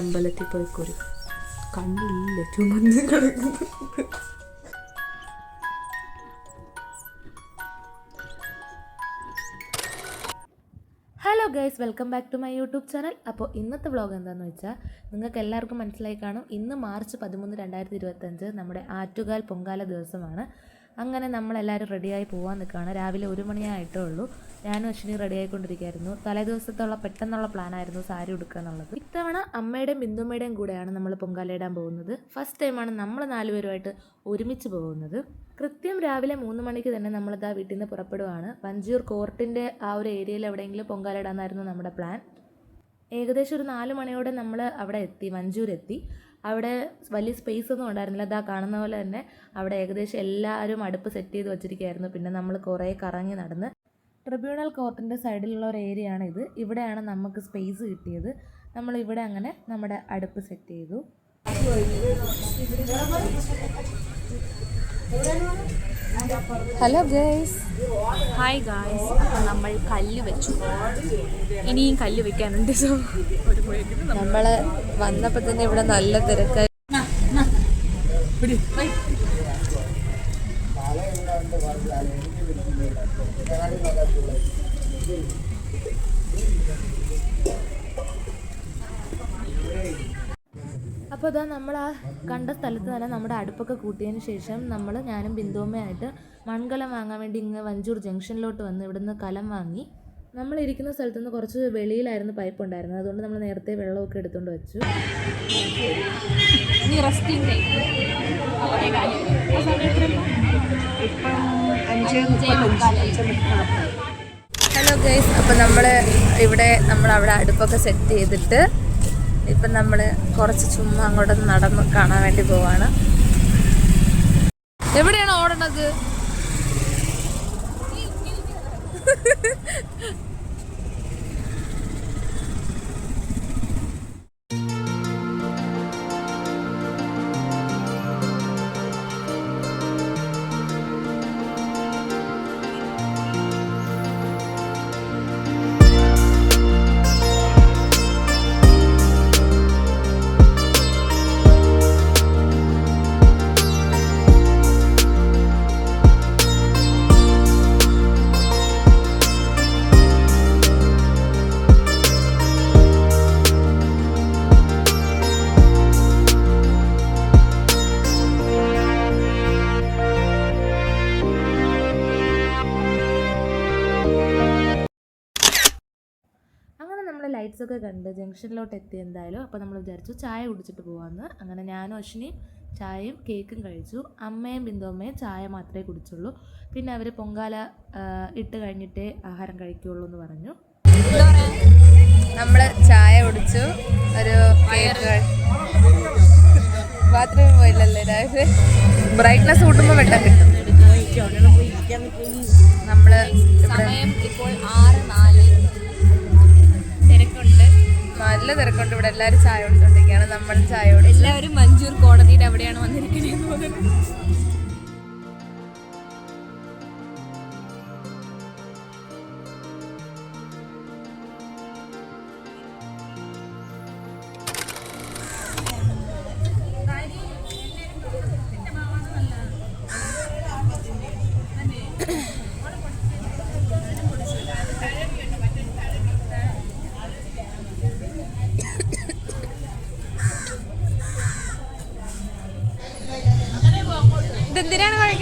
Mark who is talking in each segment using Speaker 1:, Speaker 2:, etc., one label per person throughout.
Speaker 1: അമ്പലത്തിൽ പോയിക്കൊരു കണ്ണില്ല ചുമന്ന് കിടക്കുന്നു. Hello guys welcome back to my YouTube channel അപ്പോൾ ഇന്നത്തെ വ്ളോഗ് എന്താണെന്ന് വെച്ചാൽ നിങ്ങൾക്ക് എല്ലാവർക്കും മനസ്സിലായി കാണും. ഇന്ന് മാർച്ച് പതിമൂന്ന് രണ്ടായിരത്തി ഇരുപത്തഞ്ച് നമ്മുടെ ആറ്റുകാൽ പൊങ്കാല ദിവസമാണ്. അങ്ങനെ നമ്മളെല്ലാവരും റെഡിയായി പോകാൻ നിൽക്കുകയാണ്. രാവിലെ ഒരു മണിയായിട്ടേ ഉള്ളൂ ഞാനും അശ്വിനി റെഡി ആയിക്കൊണ്ടിരിക്കുകയായിരുന്നു. തലേ ദിവസത്തുള്ള പെട്ടെന്നുള്ള പ്ലാനായിരുന്നു സാരി ഉടുക്കുക എന്നുള്ളത്. ഇത്തവണ അമ്മയുടെയും ബിന്ദുമ്മയുടെയും കൂടെയാണ് നമ്മൾ പൊങ്കാലയിടാൻ പോകുന്നത്. ഫസ്റ്റ് ടൈമാണ് നമ്മൾ നാലുപേരുമായിട്ട് ഒരുമിച്ച് പോകുന്നത്. കൃത്യം രാവിലെ മൂന്ന് മണിക്ക് തന്നെ നമ്മളിതാ വീട്ടിൽ നിന്ന് പുറപ്പെടുവാണ്. പഞ്ചൂർ കോർട്ടിന്റെ ആ ഒരു ഏരിയയിൽ എവിടെയെങ്കിലും പൊങ്കാലയിടാന്നായിരുന്നു നമ്മുടെ പ്ലാൻ ഏകദേശം ഒരു നാല് മണിയോടെ നമ്മൾ അവിടെ എത്തി മഞ്ചൂർ എത്തി അവിടെ വലിയ സ്പേസ് ഒന്നും ഉണ്ടായിരുന്നില്ല. അതാ കാണുന്ന പോലെ തന്നെ അവിടെ ഏകദേശം എല്ലാവരും അടുപ്പ് സെറ്റ് ചെയ്ത് വെച്ചിരിക്കുകയായിരുന്നു. പിന്നെ നമ്മൾ കുറേ കറങ്ങി നടന്ന് ട്രിബ്യൂണൽ കോർട്ടിന്റെ സൈഡിലുള്ള ഒരു ഏരിയ ആണ് ഇത്. ഇവിടെയാണ് നമുക്ക് സ്പേസ് കിട്ടിയത്. നമ്മൾ ഇവിടെ അങ്ങനെ നമ്മുടെ അടുപ്പ് സെറ്റ് ചെയ്തു. ഹലോ ഗേസ്
Speaker 2: ഹായ് ഗായ്സ് അപ്പം നമ്മൾ കല്ല് വെച്ചു. ഇനിയും കല്ല് വെക്കാനുണ്ട്. സോ
Speaker 1: നമ്മൾ വന്നപ്പോൾ തന്നെ ഇവിടെ നല്ല തിരക്കായി. അപ്പോൾ അതാ നമ്മൾ ആ കണ്ട സ്ഥലത്ത് തന്നെ നമ്മുടെ അടുപ്പൊക്കെ കൂട്ടിയതിന് ശേഷം നമ്മൾ ഞാനും ബിന്ദുമ്മയായിട്ട് മൺകലം വാങ്ങാൻ വേണ്ടി ഇങ്ങ് വഞ്ചൂർ ജംഗ്ഷനിലോട്ട് വന്ന് ഇവിടുന്ന് കലം വാങ്ങി. നമ്മൾ ഇരിക്കുന്ന സ്ഥലത്ത് നിന്ന് കുറച്ച് വെളിയിലായിരുന്നു പൈപ്പ് ഉണ്ടായിരുന്നത്. അതുകൊണ്ട് നമ്മൾ നേരത്തെ വെള്ളമൊക്കെ എടുത്തുകൊണ്ട് വെച്ചു. ഹലോ ഗൈസ് അപ്പോൾ നമ്മൾ ഇവിടെ നമ്മൾ അവിടെ അടുപ്പൊക്കെ സെറ്റ് ചെയ്തിട്ട് ഇപ്പം നമ്മൾ കുറച്ച് ചുമ്മാ അങ്ങോട്ട് നടന്ന് കാണാൻ വേണ്ടി പോവാണ്. എവിടെയാണ് ഓടണത്? ലൈറ്റ്സ് ഒക്കെ കണ്ട് ജംഗ്ഷനിലോട്ട് എത്തി എന്തായാലും. അപ്പോൾ നമ്മൾ വിചാരിച്ചു ചായ കുടിച്ചിട്ട് പോകാമെന്ന് അങ്ങനെ ഞാനും അശ്വിനിയും ചായയും കേക്കും കഴിച്ചു. അമ്മയും ബിന്ദുമ്മയും ചായ മാത്രമേ കുടിച്ചുള്ളൂ. പിന്നെ അവർ പൊങ്കാല ഇട്ട് കഴിഞ്ഞിട്ടേ ആഹാരം കഴിക്കുകയുള്ളൂ എന്ന് പറഞ്ഞു. നമ്മൾ ചായ കുടിച്ചു. ഒരു കേക്ക് ബാത്റൂമിൽ പോയില്ലല്ലേ രാവിലെ? ബ്രൈറ്റ്നസ് കൂട്ടുമ്പോൾ വെട്ടം കിട്ടും. നല്ല തിരക്കുണ്ട്. ഇവിടെ എല്ലാവരും ചായ കൊടുത്തോണ്ടിരിക്കുകയാണ് നമ്മൾ ചായ കുടിച്ചു
Speaker 2: എല്ലാവരും മഞ്ചൂർ കോടതിയുടെ അവിടെയാണ് വന്നിരിക്കുന്നത്.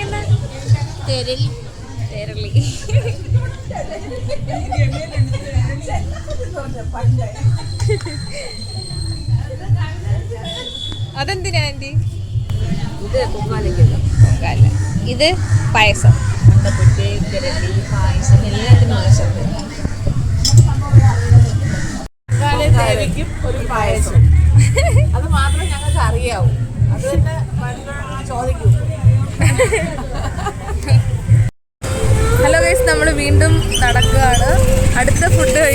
Speaker 2: ഇതെന്തിനാണ് കഴിക്കുന്നത് തെരളി. അതെന്തിനാ ആന്റി
Speaker 1: ഇത്
Speaker 2: പൊങ്കാല ഇത്. പായസം. പായസം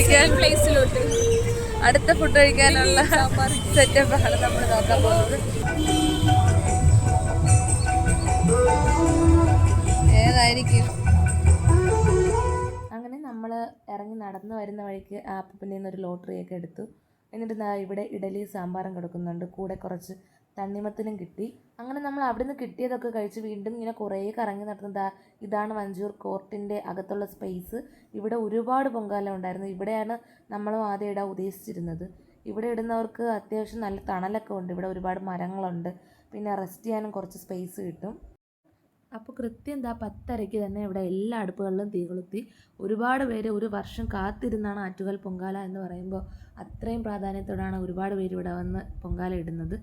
Speaker 1: കഴിക്കാൻ
Speaker 2: പ്ലേസിലോട്ട്
Speaker 1: അടുത്ത ഫുഡ് കഴിക്കാനുള്ള സെറ്റപ്പ് ആണ് നമ്മൾ നോക്കാൻ പോകുന്നത്. ഏതായിരിക്കും? അങ്ങനെ നമ്മൾ ഇറങ്ങി നടന്നു വരുന്ന വഴിക്ക് ആ നിന്ന് ഒരു ലോട്ടറിയൊക്കെ എടുത്തു. എന്നിട്ട് ഇവിടെ ഇഡലി സാമ്പാറും കൊടുക്കുന്നുണ്ട്. കൂടെ കുറച്ച് തണ്ണിമത്തനും കിട്ടി. അങ്ങനെ നമ്മൾ അവിടെ നിന്ന് കിട്ടിയതൊക്കെ കഴിച്ച് വീണ്ടും ഇങ്ങനെ കുറേ കറങ്ങി നടന്നത് ഇതാണ് വഞ്ചൂർ കോർട്ടിന്റെ അകത്തുള്ള സ്പേസ്. ഇവിടെ ഒരുപാട് പൊങ്കാല ഉണ്ടായിരുന്നു. ഇവിടെയാണ് നമ്മളും ആദ്യം ഇടാൻ ഉദ്ദേശിച്ചിരുന്നത്. ഇവിടെ ഇടുന്നവർക്ക് അത്യാവശ്യം നല്ല തണലൊക്കെ ഉണ്ട്. ഇവിടെ ഒരുപാട് മരങ്ങളുണ്ട്. പിന്നെ റെസ്റ്റ് ചെയ്യാനും കുറച്ച് സ്പേസ് കിട്ടും. അപ്പോൾ കൃത്യം എന്താ പത്തരയ്ക്ക് തന്നെ ഇവിടെ എല്ലാ അടുപ്പുകളിലും തീ കൊളുത്തി. ഒരുപാട് പേര് ഒരു വർഷം കാത്തിരുന്നാണ് ആറ്റുകാൽ പൊങ്കാല എന്ന് പറയുമ്പോൾ അത്രയും പ്രാധാന്യത്തോടാണ് ഒരുപാട് പേര് ഇവിടെ വന്ന് പൊങ്കാല ഇടുന്നത്.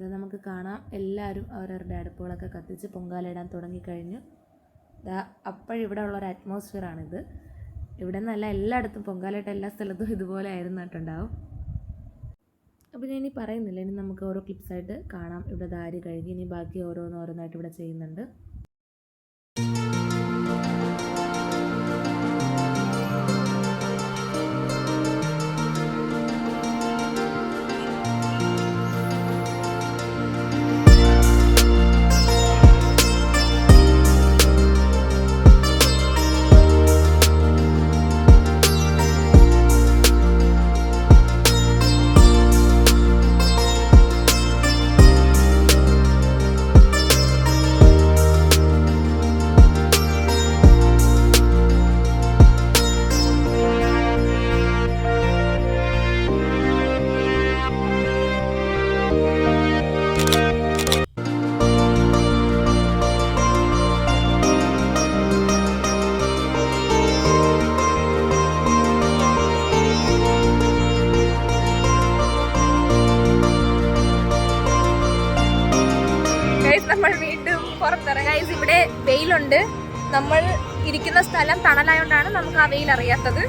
Speaker 1: ഇത് നമുക്ക് കാണാം. എല്ലാവരും അവരവരുടെ അടുപ്പുകളൊക്കെ കത്തിച്ച് പൊങ്കാലിടാൻ തുടങ്ങിക്കഴിഞ്ഞു. അപ്പോഴിവിടെ ഉള്ളൊരു അറ്റ്മോസ്ഫിയറാണിത് ഇവിടെ നിന്നല്ല എല്ലായിടത്തും പൊങ്കാലയിട്ട് എല്ലാ സ്ഥലത്തും ഇതുപോലെ ആയിരുന്നിട്ടുണ്ടാവും. അപ്പോൾ ഞാൻ ഇനി പറയുന്നില്ല. ഇനി നമുക്ക് ഓരോ ക്ലിപ്സായിട്ട് കാണാം. ഇവിടെ ദാരി കഴുകി ഇനി ബാക്കി ഓരോന്നോരോന്നായിട്ട് ഇവിടെ ചെയ്യുന്നുണ്ട്.
Speaker 2: വെയിലുണ്ട് നമ്മൾ ഇരിക്കുന്ന സ്ഥലം തണലായോണ്ടാണ് നമുക്ക് ആ വെയിൽ അറിയാത്തത്.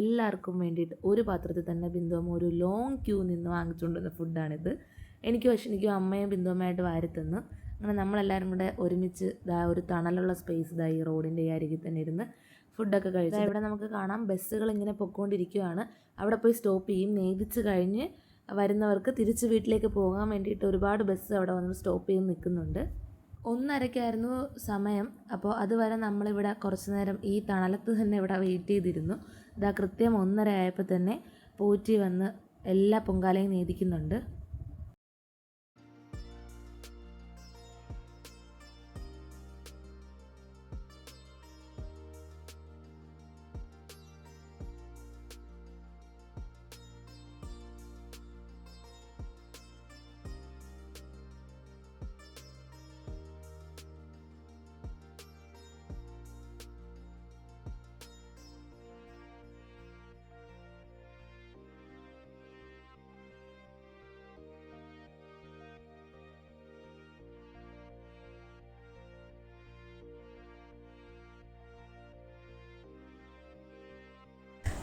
Speaker 1: എല്ലാവർക്കും വേണ്ടിയിട്ട് ഒരു പാത്രത്തിൽ തന്നെ ബിന്ദുവമ്മ ഒരു ലോങ് ക്യൂ നിന്ന് വാങ്ങിച്ചുകൊണ്ടുവന്ന ഫുഡാണിത് എനിക്ക് പക്ഷേ എനിക്കും അമ്മയും ബിന്ദുവമ്മയായിട്ട് വാരി തന്നു. അങ്ങനെ നമ്മളെല്ലാവരും കൂടെ ഒരുമിച്ച് ഇതാ ഒരു തണലുള്ള സ്പേസ് ഇതാ ഈ റോഡിന്റെ ഈ അരികിൽ തന്നെ ഇരുന്ന് ഫുഡൊക്കെ കഴിച്ചു ഇവിടെ നമുക്ക് കാണാം. ബസ്സുകൾ ഇങ്ങനെ പൊക്കോണ്ടിരിക്കുകയാണ് അവിടെ പോയി സ്റ്റോപ്പ് ചെയ്യും. നേദിച്ച് കഴിഞ്ഞ് വരുന്നവർക്ക് തിരിച്ച് വീട്ടിലേക്ക് പോകാൻ വേണ്ടിയിട്ട് ഒരുപാട് ബസ് അവിടെ വന്ന് സ്റ്റോപ്പ് ചെയ്ത് നിൽക്കുന്നുണ്ട്. ഒന്നരയ്ക്കായിരുന്നു സമയം. അപ്പോൾ അതുവരെ നമ്മളിവിടെ കുറച്ച് നേരം ഈ തണലത്ത് തന്നെ ഇവിടെ വെയിറ്റ് ചെയ്തിരുന്നു. ഇതാ കൃത്യം ഒന്നര ആയപ്പോൾ തന്നെ പോറ്റി വന്ന് എല്ലാ പൊങ്കാലയും നേദിക്കുന്നുണ്ട്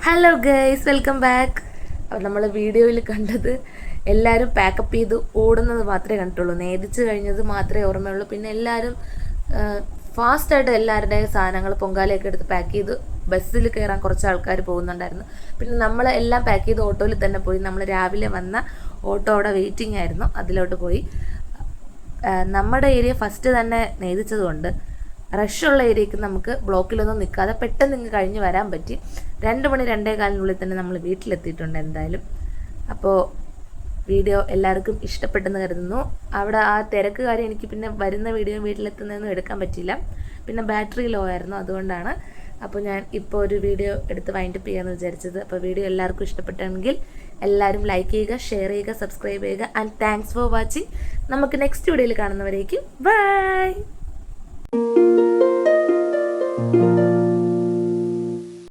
Speaker 1: ഹലോ ഗൈസ് വെൽക്കം ബാക്ക് അപ്പോൾ നമ്മൾ വീഡിയോയിൽ കണ്ടത് എല്ലാവരും പാക്കപ്പ് ചെയ്ത് ഓടുന്നത് മാത്രമേ കണ്ടിട്ടുള്ളൂ. നേദിച്ച് കഴിഞ്ഞത് മാത്രമേ ഓർമ്മയുള്ളൂ. പിന്നെ എല്ലാവരും ഫാസ്റ്റായിട്ട് എല്ലാവരുടെയും സാധനങ്ങൾ പൊങ്കാലയൊക്കെ എടുത്ത് പാക്ക് ചെയ്ത് ബസ്സിൽ കയറാൻ കുറച്ച് ആൾക്കാർ പോകുന്നുണ്ടായിരുന്നു. പിന്നെ നമ്മൾ എല്ലാം പാക്ക് ചെയ്ത് ഓട്ടോയിൽ തന്നെ പോയി. നമ്മൾ രാവിലെ വന്ന ഓട്ടോ അവിടെ വെയിറ്റിംഗ് ആയിരുന്നു. അതിലോട്ട് പോയി. നമ്മുടെ ഏരിയ ഫസ്റ്റ് തന്നെ നേദിച്ചതുകൊണ്ട് റഷുള്ള ഏരിയക്ക് നമുക്ക് ബ്ലോക്കിലൊന്നും നിൽക്കാതെ പെട്ടെന്ന് ഇങ്ങ് കഴിഞ്ഞ് വരാൻ പറ്റി. രണ്ട് മണി രണ്ടേ കാലിനുള്ളിൽ തന്നെ നമ്മൾ വീട്ടിലെത്തിയിട്ടുണ്ട് എന്തായാലും. അപ്പോൾ വീഡിയോ എല്ലാവർക്കും ഇഷ്ടപ്പെട്ടെന്ന് കരുതുന്നു. അവിടെ ആ തിരക്ക് കാര്യം എനിക്ക് പിന്നെ വരുന്ന വീഡിയോ വീട്ടിലെത്തുന്നതൊന്നും എടുക്കാൻ പറ്റിയില്ല. പിന്നെ ബാറ്ററി ലോ ആയിരുന്നു അതുകൊണ്ടാണ്. അപ്പോൾ ഞാൻ ഇപ്പോൾ ഒരു വീഡിയോ എടുത്ത് വൈൻഡപ്പ് ചെയ്യാമെന്ന് വിചാരിച്ചത്. അപ്പോൾ വീഡിയോ എല്ലാവർക്കും ഇഷ്ടപ്പെട്ടെങ്കിൽ എല്ലാവരും ലൈക്ക് ചെയ്യുക ഷെയർ ചെയ്യുക സബ്സ്ക്രൈബ് ചെയ്യുക. ആൻഡ് താങ്ക്സ് ഫോർ വാച്ചിങ് നമുക്ക് നെക്സ്റ്റ് വീഡിയോയിൽ കാണുന്നവരേക്കും ബൈ